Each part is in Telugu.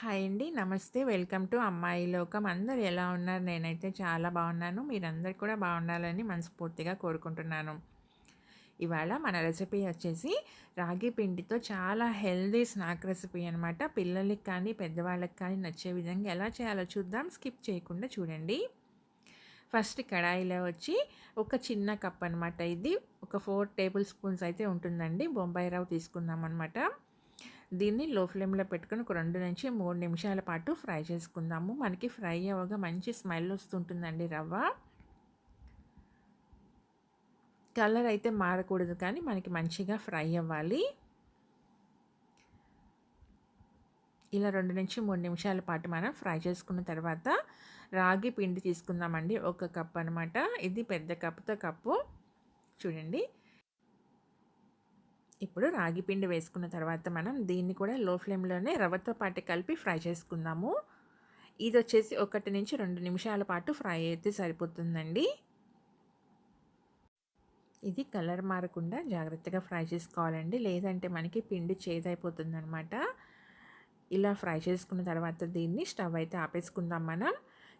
హాయ్ అండి. నమస్తే. వెల్కమ్ టు అమ్మాయి లోకం. అందరు ఎలా ఉన్నారు? నేనైతే చాలా బాగున్నాను. మీరందరు కూడా బాగుండాలని మనస్ఫూర్తిగా కోరుకుంటున్నాను. ఇవాళ మన రెసిపీ వచ్చేసి రాగి పిండితో చాలా హెల్దీ స్నాక్ రెసిపీ అనమాట పిల్లలకి కానీ పెద్దవాళ్ళకి కానీ నచ్చే విధంగా ఎలా చేయాలో చూద్దాం. స్కిప్ చేయకుండా చూడండి. ఫస్ట్ కడాయిలో వచ్చి ఒక చిన్న కప్ అనమాట ఇది ఒక ఫోర్ టేబుల్ స్పూన్స్ అయితే ఉంటుందండి. బొంబాయి రవ్వ తీసుకుందాం అనమాట దీన్ని లో ఫ్లేమ్లో పెట్టుకుని ఒక రెండు నుంచి మూడు నిమిషాల పాటు ఫ్రై చేసుకుందాము. మనకి ఫ్రై అవ్వగా మంచి స్మెల్ వస్తుంటుందండి రవ్వ. కలర్ అయితే మారకూడదు కానీ మనకి మంచిగా ఫ్రై అవ్వాలి. ఇలా రెండు నుంచి మూడు నిమిషాల పాటు మనం ఫ్రై చేసుకున్న తర్వాత రాగి పిండి తీసుకుందామండి. ఒక కప్ అనమాట ఇది పెద్ద కప్తో కప్పు. చూడండి. ఇప్పుడు రాగి పిండి వేసుకున్న తర్వాత మనం దీన్ని కూడా లో ఫ్లేమ్లోనే రవ్వతో పాటు కలిపి ఫ్రై చేసుకుందాము. ఇది వచ్చేసి ఒకటి నుంచి రెండు నిమిషాల పాటు ఫ్రై అయితే సరిపోతుందండి. ఇది కలర్ మారకుండా జాగ్రత్తగా ఫ్రై చేసుకోవాలండి. లేదంటే మనకి పిండి చేదైపోతుందనమాట. ఇలా ఫ్రై చేసుకున్న తర్వాత దీన్ని స్టవ్ అయితే ఆపేసుకుందాం మనం.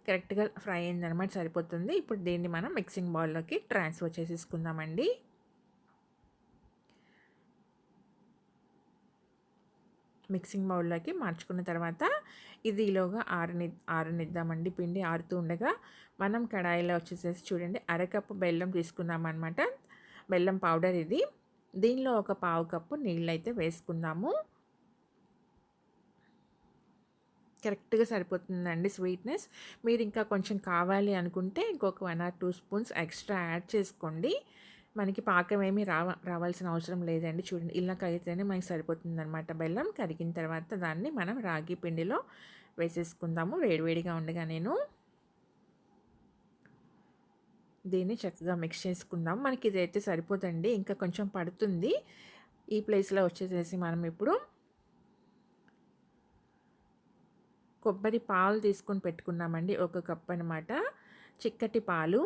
కరెక్ట్గా ఫ్రై అయిందనమాట సరిపోతుంది. ఇప్పుడు దీన్ని మనం మిక్సింగ్ బౌల్లోకి ట్రాన్స్ఫర్ చేసేసుకుందామండి. మిక్సింగ్ బౌల్లోకి మార్చుకున్న తర్వాత ఇది ఈలోగా ఆరని ఆరనిద్దామండి. పిండి ఆరుతూ ఉండగా మనం కడాయిలో వచ్చేసేసి చూడండి అరకప్పు బెల్లం తీసుకున్నాం అనమాట బెల్లం పౌడర్ ఇది. దీనిలో ఒక పావు కప్పు నీళ్ళు అయితే వేసుకుందాము. కరెక్ట్గా సరిపోతుందండి స్వీట్నెస్. మీరు ఇంకా కొంచెం కావాలి అనుకుంటే ఇంకొక one or two spoons extra add చేసుకోండి. మనకి పాకం ఏమీ రావ రావాల్సిన అవసరం లేదండి. చూడండి ఇలా కరిగితేనే మనకి సరిపోతుందన్నమాట. బెల్లం కరిగిన తర్వాత దాన్ని మనం రాగి పిండిలో వేసేసుకుందాము. వేడివేడిగా ఉండగా నేను దీన్ని చక్కగా మిక్స్ చేసుకుందాం. మనకి ఇదైతే సరిపోతుంది ఇంకా కొంచెం పడుతుంది. ఈ ప్లేస్లో వచ్చేసేసి మనం ఇప్పుడు కొబ్బరి పాలు తీసుకొని పెట్టుకున్నామండి. ఒక కప్ అనమాట చిక్కటి పాలు.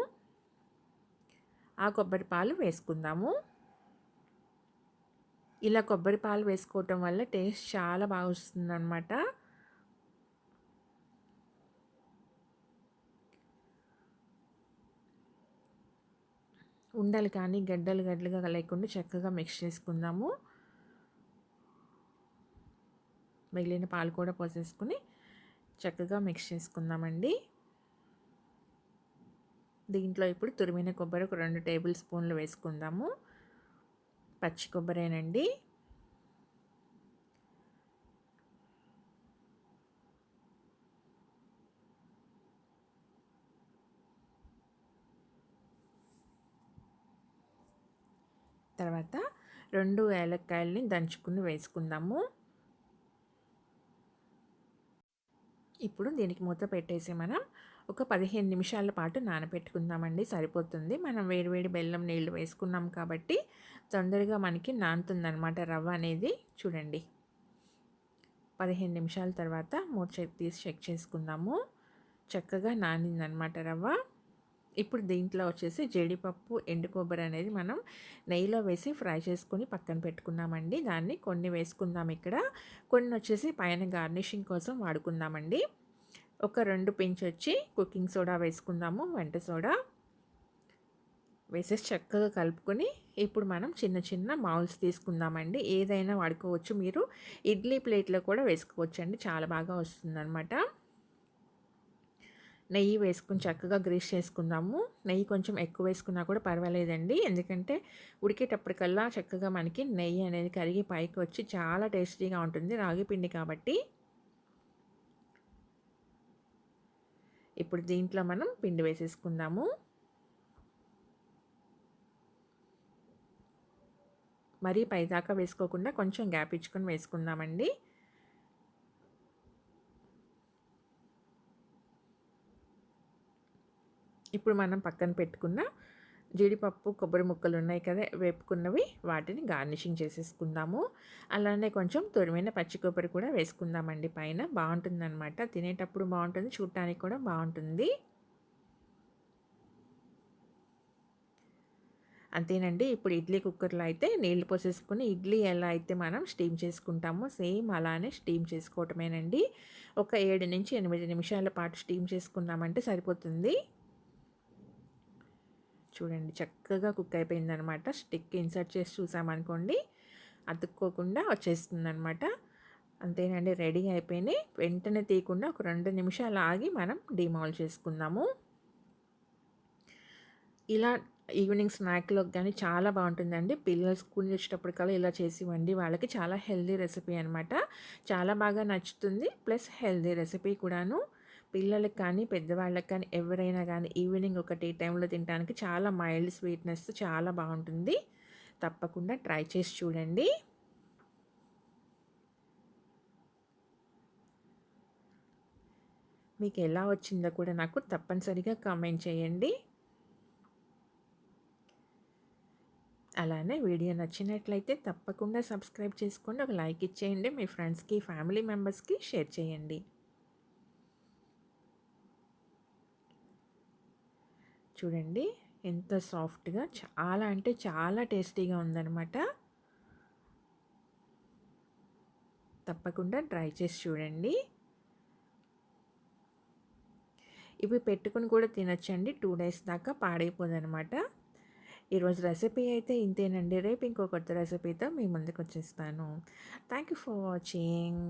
ఆ కొబ్బరి పాలు వేసుకుందాము. ఇలా కొబ్బరి పాలు వేసుకోవటం వల్ల టేస్ట్ చాలా బాగా వస్తుందన్నమాట. ఉండలు కానీ గడ్డలు గడ్డలుగా లేకుండా చక్కగా మిక్స్ చేసుకుందాము. మిగిలిన పాలు కూడా పోసేసుకుని చక్కగా మిక్స్ చేసుకుందామండి. దీంట్లో ఇప్పుడు తురిమిన కొబ్బరి ఒక రెండు టేబుల్ స్పూన్లు వేసుకుందాము. పచ్చి కొబ్బరేనండి. తర్వాత రెండు ఏలక్కాయలని దంచుకుని వేసుకుందాము. ఇప్పుడు దీనికి మూత పెట్టేసి మనం ఒక పదిహేను నిమిషాల పాటు నానబెట్టుకుందామండి సరిపోతుంది. మనం వేడివేడి బెల్లం నీళ్ళు వేసుకున్నాం కాబట్టి తొందరగా మనకి నానుతుందనమాట రవ్వ అనేది. చూడండి. పదిహేను నిమిషాల తర్వాత మూత చెక్ తీసి చెక్ చేసుకుందాము. చక్కగా నానిందనమాట రవ్వ. ఇప్పుడు దీంట్లో వచ్చేసి జీడిపప్పు ఎండు కొబ్బరి అనేది మనం నెయ్యిలో వేసి ఫ్రై చేసుకుని పక్కన పెట్టుకున్నామండి. దాన్ని కొన్ని వేసుకుందాం ఇక్కడ. కొన్ని వచ్చేసి పైన గార్నిషింగ్ కోసం వాడుకుందామండి. ఒక రెండు పించ్ వచ్చి కుకింగ్ సోడా వేసుకుందాము వంట సోడా. వేసేసి చక్కగా కలుపుకొని ఇప్పుడు మనం చిన్న చిన్న మౌల్స్ తీసుకుందామండి. ఏదైనా వాడుకోవచ్చు మీరు. ఇడ్లీ ప్లేట్లో కూడా వేసుకోవచ్చు అండి చాలా బాగా వస్తుందన్నమాట. నెయ్యి వేసుకుని చక్కగా గ్రీస్ చేసుకుందాము. నెయ్యి కొంచెం ఎక్కువ వేసుకున్నా కూడా పర్వాలేదండి. ఎందుకంటే ఉడికేటప్పటికల్లా చక్కగా మనకి నెయ్యి అనేది కరిగి పైకి వచ్చి చాలా టేస్టీగా ఉంటుంది రాగి పిండి కాబట్టి. ఇప్పుడు దీంట్లో మనం పిండి వేసేసుకుందాము. మరీ పైదాకా వేసుకోకుండా కొంచెం గ్యాప్ ఇచ్చుకొని వేసుకుందామండి. ఇప్పుడు మనం పక్కన పెట్టుకున్న జీడిపప్పు కొబ్బరి ముక్కలు ఉన్నాయి కదా వేపుకున్నవి వాటిని గార్నిషింగ్ చేసేసుకుందాము. అలానే కొంచెం తురిమైన పచ్చి కొబ్బరి కూడా వేసుకుందామండి పైన. బాగుంటుందన్నమాట. తినేటప్పుడు బాగుంటుంది చూడటానికి కూడా బాగుంటుంది. అంతేనండి ఇప్పుడు ఇడ్లీ కుక్కర్లో అయితే నీళ్ళు పోసేసుకుని ఇడ్లీ ఎలా అయితే మనం స్టీమ్ చేసుకుంటామో సేమ్ అలానే స్టీమ్ చేసుకోవటమేనండి. ఒక ఏడు నుంచి ఎనిమిది నిమిషాల పాటు స్టీమ్ చేసుకున్నామంటే సరిపోతుంది. చూడండి చక్కగా కుక్ అయిపోయిందనమాట. స్టిక్ ఇన్సర్ట్ చేసి చూసామనుకోండి అతుక్కోకుండా వచ్చేస్తుంది అనమాట అంతేనండి రెడీ అయిపోయినాయి. వెంటనే తీయకుండా ఒక రెండు నిమిషాలు ఆగి మనం డిమాల్ చేసుకుందాము. ఇలా ఈవినింగ్ స్నాక్లోకి కానీ చాలా బాగుంటుందండి. పిల్లలు స్కూల్ వచ్చేటప్పటికల్లా ఇలా చేసి ఇవ్వండి వాళ్ళకి చాలా హెల్దీ రెసిపీ అనమాట. చాలా బాగా నచ్చుతుంది. ప్లస్ హెల్దీ రెసిపీ కూడాను. పిల్లలకి కానీ పెద్దవాళ్ళకి కానీ ఎవరైనా కానీ ఈవినింగ్ ఒకటి టైంలో తినడానికి చాలా మైల్డ్ స్వీట్నెస్ చాలా బాగుంటుంది. తప్పకుండా ట్రై చేసి చూడండి. మీకు ఎలా వచ్చిందో కూడా నాకు తప్పనిసరిగా కామెంట్ చేయండి. అలానే వీడియో నచ్చినట్లయితే తప్పకుండా సబ్స్క్రైబ్ చేసుకోండి ఒక లైక్ ఇచ్చేయండి. మీ ఫ్రెండ్స్కి ఫ్యామిలీ మెంబర్స్కి షేర్ చేయండి. చూడండి. ఎంత సాఫ్ట్గా చాలా అంటే చాలా టేస్టీగా ఉందన్నమాట. తప్పకుండా ట్రై చేసి చూడండి. ఇవి పెట్టుకుని కూడా తినచ్చండి. టూ డేస్ దాకా పాడైపోదు అనమాట ఈరోజు రెసిపీ అయితే ఇంతేనండి. రేపు ఇంకో కొత్త రెసిపీతో మీ ముందుకు వచ్చేస్తాను థ్యాంక్ యూ ఫర్ వాచింగ్.